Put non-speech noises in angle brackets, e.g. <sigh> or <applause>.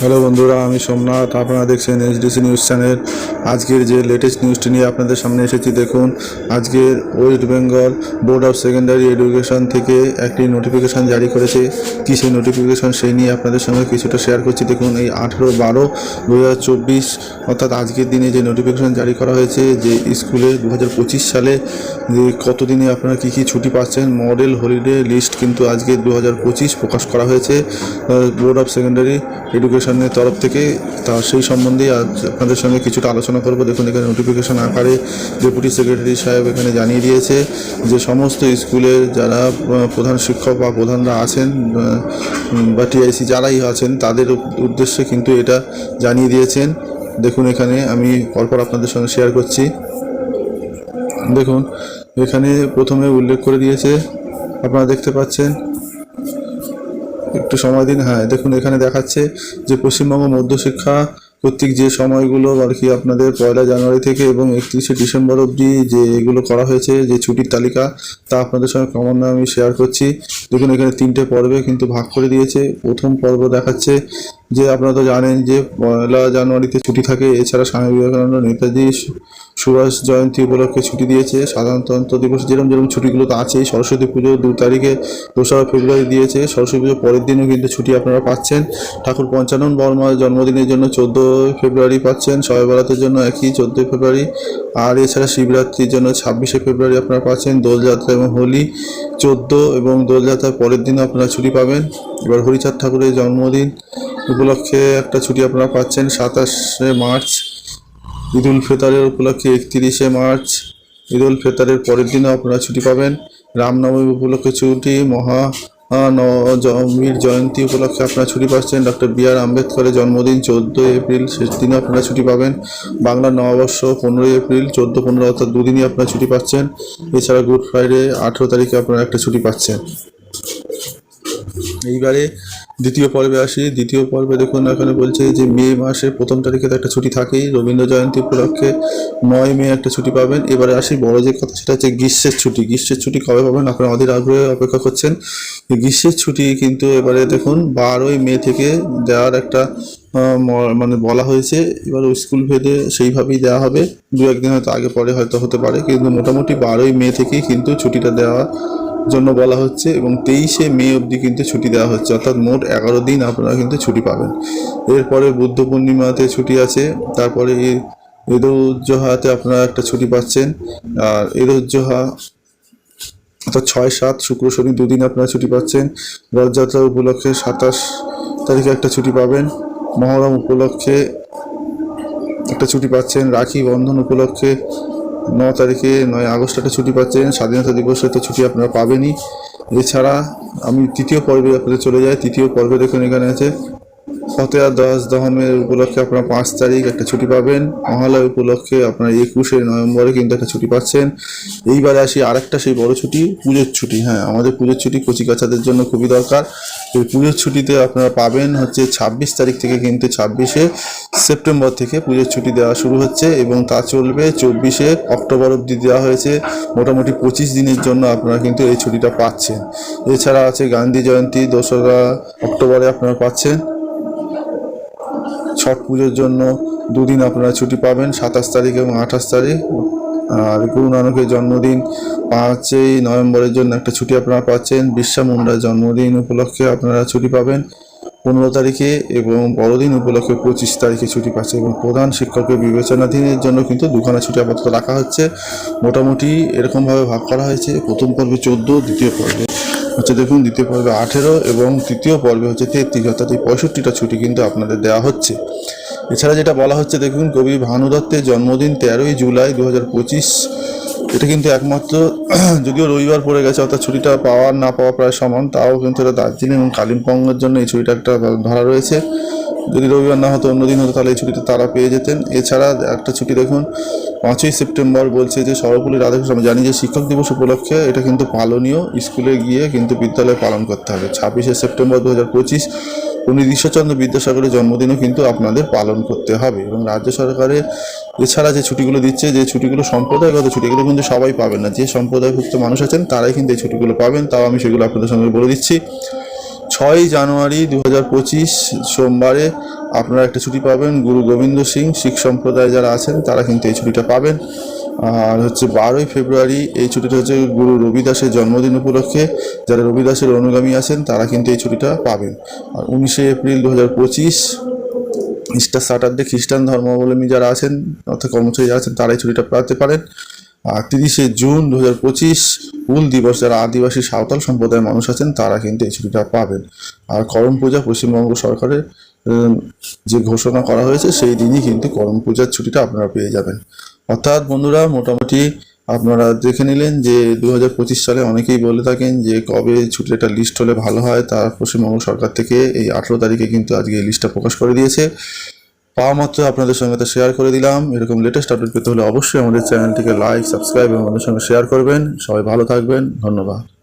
Hello বন্ধুরা, আমি সোমনাথ। আপনারা দেখছেন এইচডিসি নিউজ চ্যানেল আজকের যে লেটেস্ট নিউজটি নিয়ে আপনাদের সামনে এসেছি, দেখুন, আজকের West Bengal board of secondary education থেকে একটি নোটিফিকেশন জারি করেছে। কী সেই নোটিফিকেশন সেই নিয়ে আপনাদের সঙ্গে কিছুটা শেয়ার করছি। দেখুন, এই আঠেরো বারো দু অর্থাৎ আজকের দিনে যে নোটিফিকেশন জারি করা হয়েছে, যে স্কুলে দু হাজার পঁচিশ সালে যে কতদিনে আপনারা কী কী ছুটি পাচ্ছেন মডেল হলিডে লিস্ট কিন্তু আজকে দু হাজার পঁচিশ প্রকাশ করা হয়েছে। বোর্ড অফ সেকেন্ডারি এডুকেশনের তরফ থেকে তা সেই সম্বন্ধে আজ আপনাদের সঙ্গে কিছুটা আলোচনা করব। দেখুন, এখানে নোটিফিকেশন আকারে ডেপুটি সেক্রেটারি সাহেব এখানে জানিয়ে দিয়েছে যে সমস্ত স্কুলের যারা প্রধান শিক্ষক বা প্রধানরা আছেন বা টিআইসি যারাই আছেন, তাদের উদ্দেশ্যে কিন্তু এটা জানিয়ে দিয়েছেন। দেখুন, এখানে আমি পরপর আপনাদের সঙ্গে শেয়ার করছি। দেখুন, এখানে প্রথমে উল্লেখ করে দিয়েছে, আপনারা দেখতে পাচ্ছেন একটু সময় দিন। হ্যাঁ দেখুন, এখানে দেখাচ্ছে যে পশ্চিমবঙ্গ মধ্যশিক্ষা কর্তৃক যে সময়গুলো আর কি আপনাদের পয়লা জানুয়ারি থেকে এবং একত্রিশে ডিসেম্বর অবধি যে এগুলো করা হয়েছে, যে ছুটির তালিকা, তা আপনাদের সঙ্গে ক্রমান্বয়ে আমি শেয়ার করছি। দেখুন, এখানে তিনটে পর্বে কিন্তু ভাগ করে দিয়েছে। প্রথম পর্ব দেখাচ্ছে যে আপনারা তো জানেন যে পয়লা জানুয়ারিতে ছুটি থাকে, এছাড়া স্বামী বিবেকানন্দ, নেতাজি, সুভাষ জয়ন্তী উপলক্ষে ছুটি দিয়েছে। সাধারণতন্ত্র দিবস যেরকম যেরকম ছুটিগুলো তো আছেই, সরস্বতী পুজো দু তারিখে দোসরা ফেব্রুয়ারি দিয়েছে। সরস্বতী পুজোর পরের দিনও কিন্তু ছুটি আপনারা পাচ্ছেন। ঠাকুর পঞ্চানন বর্মার জন্মদিনের জন্য চোদ্দোই ফেব্রুয়ারি পাচ্ছেন। শবে বরাতের জন্য একই, চোদ্দোই ফেব্রুয়ারি। আর এছাড়া শিবরাত্রির জন্য ছাব্বিশে ফেব্রুয়ারি আপনারা পাচ্ছেন দোলযাত্রা এবং হোলি। চোদ্দ এবং দোলযাত্রার পরের দিনও আপনারা ছুটি পাবেন। এবার হরিচাঁদ ঠাকুরের জন্মদিন। উপলক্ষে একটা ছুটি আপনারা পাচ্ছেন, সাতাশে মার্চ। ঈদ উল ফিতরের উপলক্ষে একত্রিশে মার্চ। ঈদ উল ফিতরের পরের দিনও আপনারা ছুটি পাবেন। রামনবমী উপলক্ষে ছুটি মহা নবমীর জয়ন্তী উপলক্ষে আপনারা ছুটি পাচ্ছেন। ডক্টর বি আর আম্বেদকরের জন্মদিন চোদ্দোই এপ্রিল শেষ দিনে আপনারা ছুটি পাবেন। বাংলা নববর্ষ পনেরোই এপ্রিল, চোদ্দ পনেরো অর্থাৎ দুদিনই আপনারা ছুটি পাচ্ছেন। এছাড়া গুড ফ্রাইডে আঠেরো তারিখে আপনারা একটা ছুটি পাচ্ছেন। এইবারে দ্বিতীয় পর্বে আসি। দ্বিতীয় পর্বে দেখুন, এখানে বলছে যে মে মাসের প্রথম তারিখে একটা ছুটি থাকেই। রবীন্দ্র জয়ন্তী উপলক্ষে নয় মে একটা ছুটি পাবেন। এবারে আসি, বড় যে কথা সেটা হচ্ছে গ্রীষ্মের ছুটি। গ্রীষ্মের ছুটি কবে পাবেন? আপনারা অধীর আগ্রহে অপেক্ষা করছেন। গ্রীষ্মের ছুটি কিন্তু এবারে দেখুন, বারোই মে থেকে দেওয়ার একটা মানে বলা হয়েছে। এবার স্কুল ভেদে সেইভাবেই দেওয়া হবে। দু একদিন হয়তো আগে পরে হয়তো হতে পারে। কিন্তু মোটামুটি বারোই মে থেকেই কিন্তু ছুটিটা দেওয়া জন্য বলা হচ্ছে এবং তেইশে মে অবধি কিন্তু ছুটি দেওয়া হচ্ছে। অর্থাৎ মোট এগারো দিন আপনারা কিন্তু ছুটি পাবেন। এরপরে বুদ্ধ পূর্ণিমাতে ছুটি আছে। তারপরে ঈদ ঈদ উজ্জোহাতে আপনারা একটা ছুটি পাচ্ছেন। আর ঈদ উজ্জোহা অর্থাৎ ছয়, সাত, শুক্র, শনি দুদিন আপনারা ছুটি পাচ্ছেন। রথযাত্রা উপলক্ষে সাতাশ তারিখে একটা ছুটি পাবেন। মহরম উপলক্ষে একটা ছুটি পাচ্ছেন। রাখি বন্ধন উপলক্ষে ন তারিখে নয় আগস্ট একটা ছুটি পাচ্ছেন, স্বাধীনতা দিবস তো ছুটি আপনারা পাবেনই। এছাড়া আমি তৃতীয় পর্বে আপনাদের চলে যাই, তৃতীয় পর্বে দেখুন এখানে আছে ফতেয়া দশ দহমের উপলক্ষে আপনারা পাঁচ তারিখ একটা ছুটি পাবেন। মহালয় উপলক্ষে আপনারা একুশে নভেম্বরে কিন্তু একটা ছুটি পাচ্ছেন। এইবারে আসি আরেকটা সেই বড় ছুটি, পুজোর ছুটি। হ্যাঁ আমাদের পুজোর ছুটি কচি কাচাদের জন্য খুবই দরকার। এই পুজোর ছুটিতে আপনারা পাবেন হচ্ছে ছাব্বিশ তারিখ থেকে কিন্তু ছাব্বিশে সেপ্টেম্বর থেকে পুজোর ছুটি দেওয়া শুরু হচ্ছে এবং তা চলবে চব্বিশে অক্টোবর অবধি দেওয়া হয়েছে। মোটামুটি পঁচিশ দিনের জন্য আপনারা কিন্তু এই ছুটিটা পাচ্ছেন। এছাড়া আছে গান্ধী জয়ন্তী, দোসরা অক্টোবরে আপনারা পাচ্ছেন। ছট পুজোর জন্য দুদিন আপনারা ছুটি পাবেন, সাতাশ তারিখ এবং আঠাশ তারিখ। আর গুরু নানকের জন্মদিন পাঁচই নভেম্বরের জন্য একটা ছুটি আপনারা পাচ্ছেন। বিশ্বা মুন্ডার জন্মদিন উপলক্ষে আপনারা ছুটি পাবেন পনেরো তারিখে এবং বড়দিন উপলক্ষে পঁচিশ তারিখে ছুটি পাচ্ছে এবং প্রধান শিক্ষকের বিবেচনাধীনের জন্য কিন্তু দুখানা ছুটি আপাতত রাখা হচ্ছে। মোটামুটি এরকমভাবে ভাগ করা হয়েছে। প্রথম পর্বে চোদ্দ, দ্বিতীয় পর্বে হচ্ছে দেখুন, দ্বিতীয় পর্বে আঠেরো এবং তৃতীয় পর্বে হচ্ছে তেত্রিশ, অর্থাৎ এই পঁয়ষট্টিটা ছুটি কিন্তু আপনাদের দেওয়া হচ্ছে। এছাড়া যেটা বলা হচ্ছে, দেখুন, কবি ভানু দত্তের জন্মদিন তেরোই জুলাই দু হাজার পঁচিশ। এটা কিন্তু একমাত্র, <clears throat> যদিও রবিবার পড়ে গেছে, অর্থাৎ ছুটিটা পাওয়ার না পাওয়া প্রায় সমান, তাও কিন্তু এটা দার্জিলিং এবং কালিম্পংয়ের জন্য এই ছুটিটা একটা ধরা রয়েছে। যদি রবিবার না হতো অন্যদিন হতো, তাহলে এই ছুটিটা তারা পেয়ে যেতেন। এছাড়া একটা ছুটি দেখুন, পাঁচই সেপ্টেম্বর বলছে যে সর্বপল্লী রাধাকৃষ্ণ জানি যে শিক্ষক দিবস উপলক্ষে এটা কিন্তু পালনীয়। স্কুলে গিয়ে কিন্তু বিদ্যালয়ে পালন করতে হবে। ছাব্বিশে সেপ্টেম্বর দু হাজার পঁচিশ পণ্ডিত ঈশ্বরচন্দ্র বিদ্যাসাগরের জন্মদিনও কিন্তু আপনাদের পালন করতে হবে এবং রাজ্য সরকারের এছাড়া যে ছুটিগুলো দিচ্ছে, যে ছুটিগুলো সম্প্রদায়গত ছুটি এগুলো কিন্তু সবাই পাবেন না। যে সম্প্রদায়ভুক্ত মানুষ আছেন, তারাই কিন্তু এই ছুটিগুলো পাবেন। তাও আমি সেগুলো আপনাদের সঙ্গে বলে দিচ্ছি। ছয় জানুয়ারি দু হাজার পঁচিশ সোমবারে আপনারা একটা ছুটি পাবেন। গুরু গোবিন্দ সিং, শিখ সম্প্রদায় যারা আছেন, তারা কিন্তু এই ছুটিটা পাবেন। আর হচ্ছে বারোই ফেব্রুয়ারি এই ছুটিটা হচ্ছে গুরু রবিদাসের জন্মদিন উপলক্ষে। যারা রবিদাসের অনুগামী আছেন, তারা কিন্তু এই ছুটিটা পাবেন। আর উনিশে এপ্রিল দু হাজার পঁচিশ, ইস্টার স্যাটারডে খ্রিস্টান ধর্মাবলম্বী যারা আছেন, অর্থাৎ কর্মচারী যারা আছেন তারাই ছুটিটা পাতে পারেন। আর তিরিশে জুন দু হাজার পঁচিশ হুল দিবস যারা আদিবাসী সাঁওতাল সম্প্রদায়ের মানুষ আছেন, তারা কিন্তু এই ছুটিটা পাবেন। আর করম পূজা পশ্চিমবঙ্গ সরকারের যে ঘোষণা করা হয়েছে, সেই দিনই কিন্তু করম পূজার ছুটিটা আপনারা পেয়ে যাবেন। অর্থাৎ বন্ধুরা, মোটামুটি আপনারা দেখে নিলেন যে দু হাজার পঁচিশ সালে অনেকেই বলে থাকেন যে কবে ছুটির একটা লিস্ট হলে ভালো হয়। তার পশ্চিমবঙ্গ সরকার থেকে এই আঠেরো তারিখে কিন্তু আজকে এই লিস্টটা প্রকাশ করে দিয়েছে। পাওয়া মাত্র আপনাদের সঙ্গে তো শেয়ার করে দিলাম। এরকম লেটেস্ট আপডেট পেতে হলে অবশ্যই আমাদের চ্যানেলটিকে লাইক সাবস্ক্রাইব এবং আমাদের সঙ্গে শেয়ার করবেন। সবাই ভালো থাকবেন। ধন্যবাদ।